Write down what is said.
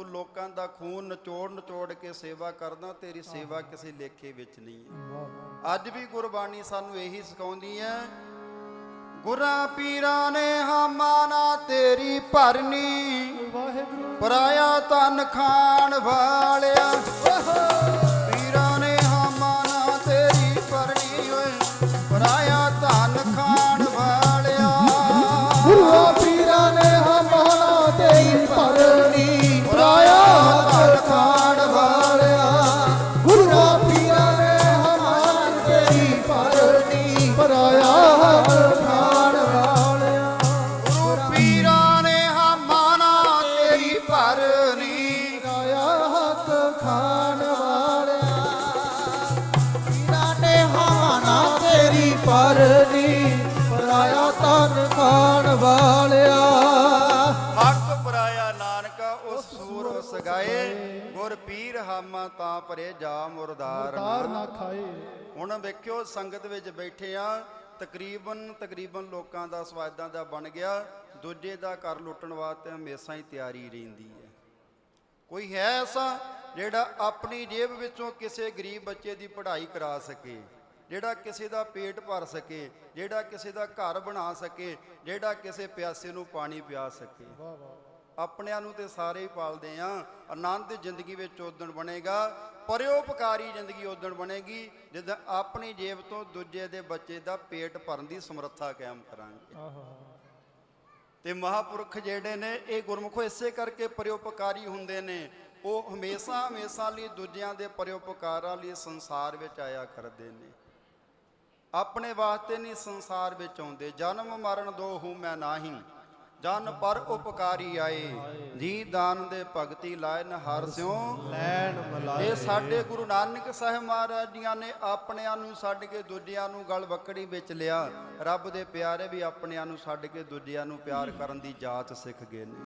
ਤੂੰ ਲੋਕਾਂ ਦਾ ਖੂਨ ਨਿਚੋੜ ਨਿਚੋੜ ਕੇ ਸੇਵਾ ਕਰਦਾ ਤੇਰੀ ਸੇਵਾ ਕਿਸੇ ਲੇਖੇ ਵਿੱਚ ਨਹੀਂ ਹੈ। ਅੱਜ ਵੀ ਗੁਰਬਾਣੀ ਸਾਨੂੰ ਇਹੀ ਸਿਖਾਉਂਦੀ ਹੈ ਗੁਰਾਂ ਪੀਰਾਂ ਨੇ ਹਾਮਾਨਾ ਤੇਰੀ ਭਰਨੀ ਵਾਹਿਗੁਰੂ। ਪਰਾਇਆ ਤਨ ਖਾਣ ਵਾਲਿਆ ਵਾਲਿਆ। ਹੱਕ ਪਰਾਇਆ ਨਾਨਕਾ ਉਸ ਸੂਰ ਉਸ ਗਾਏ ਗੁਰ ਪੀਰ ਹਾਮਾ ਤਾਂ ਭਰੇ ਜਾ ਮੁਰਦਾਰ ਤਾਰ ਨਾ ਖਾਏ। ਹੁਣ ਵੇਖਿਓ ਸੰਗਤ ਵਿੱਚ ਬੈਠੇ ਆ ਤਕਰੀਬਨ ਤਕਰੀਬਨ ਲੋਕਾਂ ਦਾ ਸਵਾਦਾਂ ਦਾ ਬਣ ਗਿਆ। ਦੂਜੇ ਦਾ ਘਰ ਲੁੱਟਣ ਵਾਸਤੇ ਹਮੇਸ਼ਾ ਹੀ ਤਿਆਰੀ ਰਹਿੰਦੀ ਹੈ। ਕੋਈ ਹੈ ਐਸਾ ਜਿਹੜਾ ਆਪਣੀ ਜੇਬ ਵਿੱਚੋਂ ਕਿਸੇ ਗਰੀਬ ਬੱਚੇ ਦੀ ਪੜ੍ਹਾਈ ਕਰਾ ਸਕੇ? ਜਿਹੜਾ ਕਿਸੇ ਦਾ ਪੇਟ ਭਰ ਸਕੇ, ਜਿਹੜਾ ਕਿਸੇ ਦਾ ਘਰ ਬਣਾ ਸਕੇ, ਜਿਹੜਾ ਕਿਸੇ ਪਿਆਸੇ ਨੂੰ ਪਾਣੀ ਪਿਆ ਸਕੇ। ਵਾਹ ਵਾਹ ਆਪਣਿਆਂ ਨੂੰ ਤੇ ਸਾਰੇ ਹੀ ਪਾਲਦੇ ਆ। ਆਨੰਦ ਜ਼ਿੰਦਗੀ ਵਿੱਚ ਉਦਣ ਬਣੇਗਾ, ਪਰਉਪਕਾਰੀ ਜ਼ਿੰਦਗੀ ਉਦਣ ਬਣੇਗੀ, ਜਦੋਂ ਆਪਣੀ ਜੇਬ ਤੋਂ ਦੂਜੇ ਦੇ ਬੱਚੇ ਦਾ ਪੇਟ ਭਰਨ ਦੀ ਸਮਰੱਥਾ ਕਾਇਮ ਕਰਾਂਗੇ। ਆਹਾ ਤੇ ਮਹਾਪੁਰਖ ਜਿਹੜੇ ਨੇ, ਇਹ ਗੁਰਮੁਖੋ ਇਸੇ ਕਰਕੇ ਪਰਉਪਕਾਰੀ ਹੁੰਦੇ ਨੇ। ਉਹ ਹਮੇਸ਼ਾ ਹਮੇਸ਼ਾ ਲਈ ਦੂਜਿਆਂ ਦੇ ਪਰਉਪਕਾਰਾਂ ਲਈ ਸੰਸਾਰ ਵਿੱਚ ਆਇਆ ਕਰਦੇ ਨੇ। ਆਪਣੇ ਵਾਸਤੇ ਨਹੀਂ ਸੰਸਾਰ ਵਿੱਚ ਆਉਂਦੇ। ਜਨਮ ਮਰਨ ਦੋ ਹੂੰ ਮੈਂ ਨਾਹੀ ਜਨ ਪਰ ਉਪਕਾਰੀ ਆਏ। ਜੀ ਦਾਨ ਦੇ ਭਗਤੀ ਲਾਇਨ ਹਰ ਸਿਉ। ਲੈਣ ਮਲਾਏ ਇਹ ਸਾਡੇ ਗੁਰੂ ਨਾਨਕ ਸਾਹਿਬ ਮਹਾਰਾਜ ਜੀਆਂ ਨੇ ਆਪਣਿਆਂ ਨੂੰ ਛੱਡ ਕੇ ਦੂਜਿਆਂ ਨੂੰ ਗਲ ਬੱਕੜੀ ਵਿੱਚ ਲਿਆ। ਰੱਬ ਦੇ ਪਿਆਰੇ ਵੀ ਆਪਣਿਆਂ ਨੂੰ ਛੱਡ ਕੇ ਦੂਜਿਆਂ ਨੂੰ ਪਿਆਰ ਕਰਨ ਦੀ ਜਾਚ ਸਿੱਖ ਗਏ ਨੇ।